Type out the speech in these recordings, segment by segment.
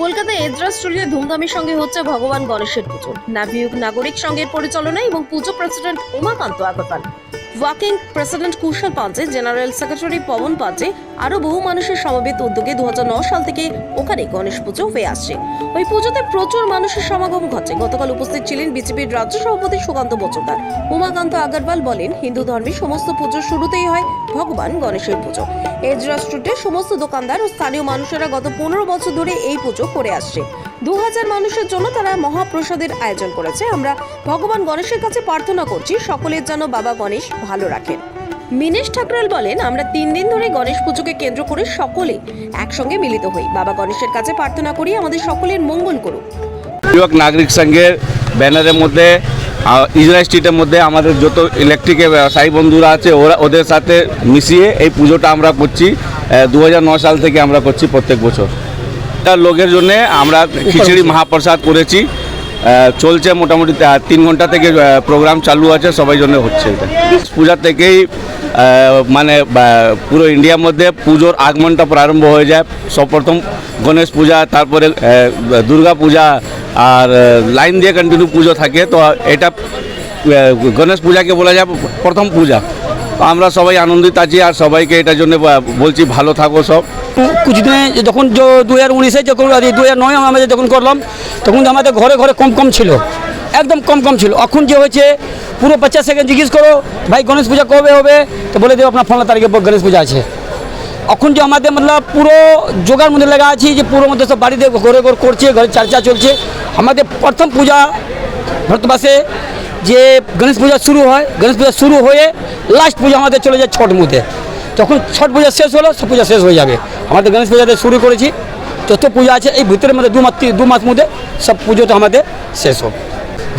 কলকাতায় Ezra studio ধুমধামের সঙ্গে হচ্ছে ভগবান গণেশের পুজো। নাবিক নাগরিক সংঘের পরিচালনায় এবং পুজো president Umakant Agarwal working president Kushal Panche general secretary Pawan Panche আরও বহু মানুষের সমবেত উদ্যোগে দুহাজার নয় সাল থেকে ওখানে গণেশ পুজো হয়ে আসছে। ওই পুজোতে প্রচুর মানুষের সমাগম ঘটে গতকাল উপস্থিত ছিলেন বিজেপির রাজ্য সভাপতি সুকান্ত মজুমদার। উমাকান্ত আগরওয়াল বলেন, হিন্দু ধর্মের সমস্ত পুজোর শুরুতেই হয় ভগবান গণেশের পুজো। এজরা স্ট্রিটের সমস্ত দোকানদার ও স্থানীয় মানুষেরা গত পনেরো বছর ধরে এই পুজো করে আসছে। দু হাজার মানুষের জন্য তারা মহাপ্রসাদের আয়োজন করেছে। আমরা ভগবান গণেশের কাছে প্রার্থনা করছি, সকলের যেন বাবা গণেশ ভালো রাখেন। মিনেশ ঠাকরাল বলেন, আমরা তিন দিন ধরে গণেশ পুজোকে কেন্দ্র করে সকলে একসঙ্গে মিলিত হই। বাবা গণেশের কাছে প্রার্থনা করি, আমাদের সকলের মঙ্গল করুক। যুবক নাগরিক সংঘের ব্যানারের মধ্যে ইসরায়েল স্ট্রিটের মধ্যে আমাদের যত ইলেকট্রিকের ব্যবসায়ী বন্ধুরা আছে, ওরা, ওদের সাথে মিশিয়ে এই পুজোটা আমরা করছি দু সাল থেকে আমরা করছি প্রত্যেক বছর। তার লোকের জন্য আমরা খিচুড়ি মহাপ্রসাদ করেছি। চলছে মোটামুটি তিন ঘণ্টা থেকে প্রোগ্রাম চালু আছে, সবাই জন্য হচ্ছে এটা। পূজা থেকেই মানে পুরো ইন্ডিয়ার মধ্যে পুজোর আগমনটা প্রারম্ভ হয়ে যায়। সর্বপ্রথম গণেশ পূজা, তারপরে দুর্গা পূজা আর লাইন দিয়ে কন্টিনিউ পুজো থাকে। তো এটা গণেশ পূজাকে বলা যায় প্রথম পূজা। আমরা সবাই আনন্দিত আছি আর সবাইকে এটার জন্য বলছি ভালো থাকো সব। কিছুদিনে যখন দু হাজার উনিশে যখন দু হাজার নয় আমরা যখন করলাম, তখন আমাদের ঘরে ঘরে কম কম ছিল, একদম কম কম ছিল। এখন যে হয়েছে, পুরো পঞ্চাশ সেকেন্ড জিজ্ঞেস করো, ভাই, গণেশ পূজা কবে হবে? তো বলে দেবো, আপনার ফলা তারিখে গণেশ পূজা আছে। এখন যে আমাদের মতলব পুরো যোগার মধ্যে লাগা আছি, যে পুরো মধ্যে সব বাড়িতে ঘরে ঘর করছে, ঘরে চর্চা চলছে। আমাদের প্রথম পূজা ভারতবাসে যে গণেশ পূজা শুরু হয়, গণেশ পূজা শুরু হয়ে লাস্ট পূজা আমাদের চলে যায় ছট মধ্যে। তখন ছট পূজা শেষ হলো, সব পূজা শেষ হয়ে যাবে। আমাদের গণেশ পূজাতে শুরু করেছি যত পূজা আছে, এই ভিতরের মধ্যে দু মাস দু মাস মধ্যে সব পুজোটা আমাদের শেষ হবে।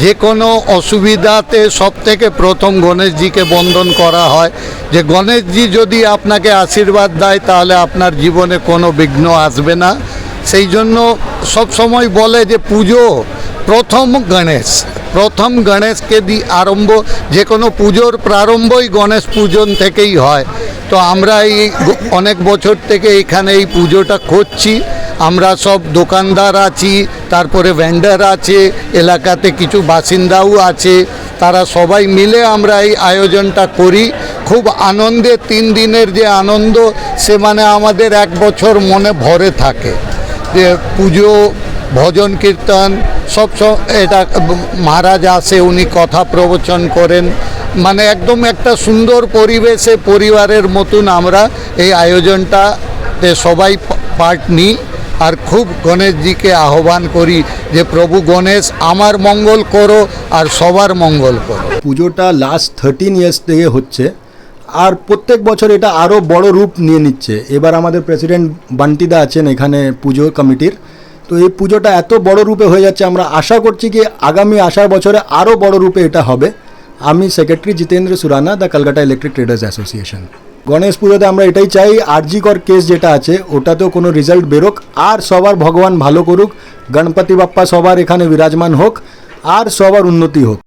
যে কোনো অসুবিধাতে সব থেকে প্রথম গণেশজিকে বন্দন করা হয়। যে গণেশজি যদি আপনাকে আশীর্বাদ দেয়, তাহলে আপনার জীবনে কোনো বিঘ্ন আসবে না। সেই জন্য সব সময় বলে যে পুজো প্রথম গণেশ, প্রথম গণেশকে দি আরম্ভ, যে কোনো পুজোর প্রারম্ভই গণেশ পূজন থেকেই হয়। তো আমরা এই অনেক বছর থেকে এখানে এই পুজোটা করছি। আমরা সব দোকানদার আছি, তারপরে ভেন্ডার আছে, এলাকাতে কিছু বাসিন্দাও আছে, তারা সবাই মিলে আমরা এই আয়োজনটা করি। খুব আনন্দে তিন দিনের যে আনন্দ, সে মানে আমাদের এক বছর মনে ভরে থাকে। যে পুজো, ভজন, কীর্তন, সব এটা মহারাজ আসে, উনি কথা প্রবচন করেন। মানে একদম একটা সুন্দর পরিবেশে পরিবারের মতন আমরা এই আয়োজনটাতে সবাই পার্ট নিই। আর খুব গণেশজিকে আহ্বান করি যে, প্রভু গণেশ, আমার মঙ্গল করো আর সবার মঙ্গল করো। পুজোটা লাস্ট থার্টিন ইয়ার্স থেকে হচ্ছে। আর প্রত্যেক বছর এটা আরও বড় রূপ নিয়ে নিচ্ছে। এবার আমাদের প্রেসিডেন্ট বান্টিদা আছেন এখানে পুজো কমিটির। তো এই পুজোটা এত বড় রূপে হয়ে যাচ্ছে, আমরা আশা করছি কি আগামী আসার বছরে আরও বড় রূপে এটা হবে। আমি secretary Jitendra Surana, the Kolkata electric traders association. Ganesh পুজোতে আমরা এটাই চাই, আরজিকর কেস যেটা আছে, ওটাতেও কোনো রেজাল্ট বেরোক। আর সবার ভগবান ভালো করুক, গণপতি বাপ্পা সবার এখানে বিরাজমান হোক, আর সবার উন্নতি হোক।